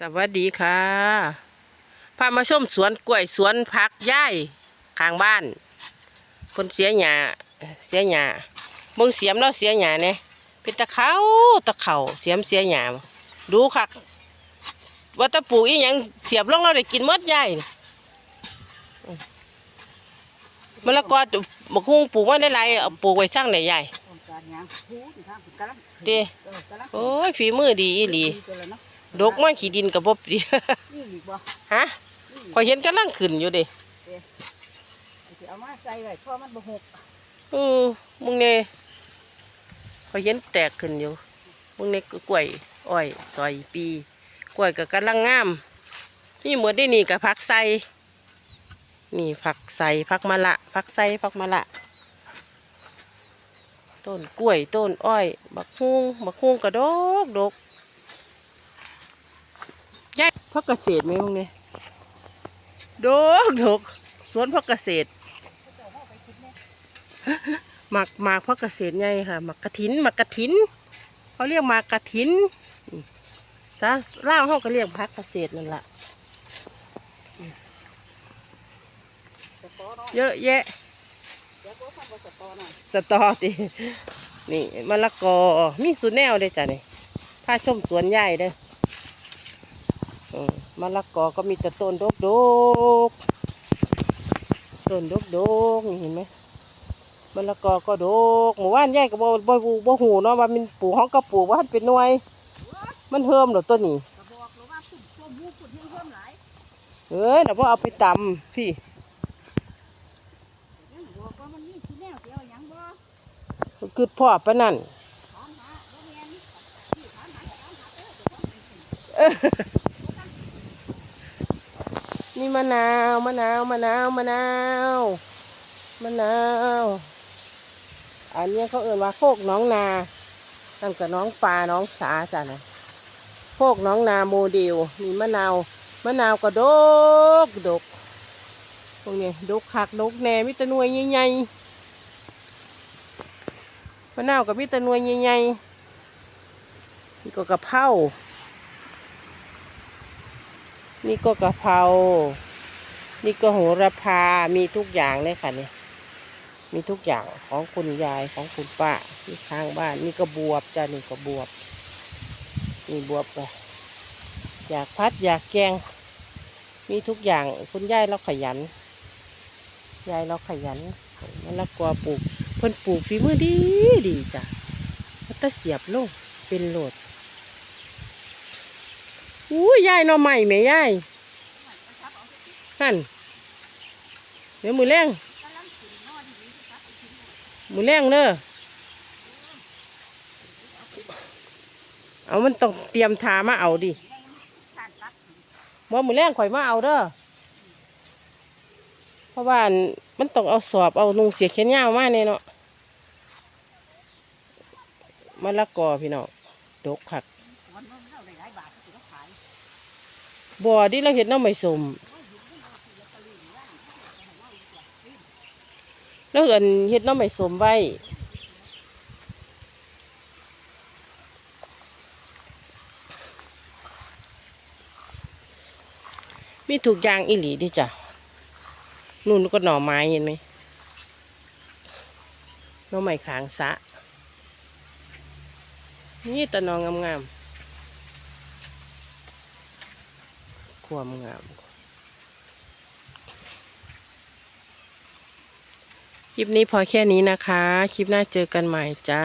สวัสดีค่ะพามาชมสวนกล้วยสวนผักย่ายข้างบ้าน คนเสียหยาเสียหยาเบิ่งเสียมแล้วเสียหยาเนี่ยเป็นตะเขาตะเขาเสียมเสียหยาดูคักว่าตะปลูกอีหยังเสียบลงเราได้กินหมดย่ายมะละกอบักฮุ้งปลูกไว้ได้ไรเอาปลูกไว้ช่างไหนใหญ่ต้องการหยังพูดทางกำลังเด้เออกำลังโอ้ยฝีมือดีอีหลี ดีตัวละเนาะดกมันขี้ดินกับบบดีนี่อีกบ่ฮะนี่อีกพอยเห็นกำลังขึ้นอยู่เดิสิเอามาใส่ไว้เพราะมันบ่หกอือมึงเนี่ยพอยเห็นแตกขึ้นอยู่มึงเนี่ยกล้วยอ้อยซอยปีกล้วยก็กำลังงามนี่หมดได้นี่กับผักใส่นี่ผักใส่ผักมะละผักใส่ผักมะละต้นกล้วยต้นอ้อยบักฮุ้งบักฮุ้งกระดกดกยาย พักเกษตรไหมมึงเนี่ยดกดกสวนพักเกษตรหมักหมากพักเกษตรไงค่ะหมักกระถินหมักกระถินเขาเรียกหมากกระถินซะล่าเขาก็เรียกพักเกษตรนั่นแหละเยอะแยะสตอตินี่มะละกอมีสุดแนวเลยจ้ะนี่ถ้าชมสวนใหญ่เด้อ ออมะละกอก็มีแต่ต้นดกดกต้นดกดกนี่เห็นไหมมะละกอก็ดกหมู่บ้านใหญ่ก็บ่บ่บ่บ่หูเนาะว่ามันปลูกห้องก็ปลูกว่านเป็นหน่วย มันเฮิมเหรอต้นนี้เอ้ยเดี๋ยวพ่อเอาไปตำพี่คือพ่อปะนั่นถามหาบ่แม่ นพี่ถามหาถามหาเด้อเดี๋ยวต้องเป็นสินี่มะนาวมะนาวมะนาวมะนาวมะนาว อันนี้เขาเอ่ยว่าโคกน้องนาตั้งกับน้องปลาน้องสาจ้ะนะโคกน้องนาโมเดลมีมะนาวมะนาวก็ดกดกพวกนี้ดกคักดกแหน่มิตรนวยใหญ่ๆมะนาวกับมิตรนวยใหญ่ๆนี่ก็กะเพรา นี่ก็กะเพรา นี่ก็โหระพา มีทุกอย่างเลยค่ะเนี่ย มีทุกอย่างของคุณยายของคุณป้าที่ข้างบ้าน นี่ก็บวบจ้ะนี่ก็บวบ นี่บวบก็อยากพัดอยากแกง มีทุกอย่างคุณยายเราขยัน ยายเราขยันมะละกอปลูกเพิ่นปลูกฝีมือดีดีจ้ะแล้วก็เสียบลงเป็นโหลด อู้ยายหน่อใหม่แม่ยายนั่นเดี๋ยวมือแรงมือแรงเนอะเอามันต้องเตรียมทามาเอาดิว่ามือแรงข่อยมาเอาเด้อเพราะว่ามันต้องเอาสอบเอานุงเสียเขียนยาวมาเนี่ยเนาะมะละกอพี่น้องดกคัก บ่อดิเราเห็ดน้ำไม่สมแล้วเห็นเห็ดน้ำไม่สมไว้ มีถูกยางอีหลีดิจ้ะนู่นก็หน่อไม้เห็นไหมหน่อไม้ขางสะนี่แต่หนองงามๆ ความงาม คลิปนี้พอแค่นี้นะคะ คลิปหน้าเจอกันใหม่จ้า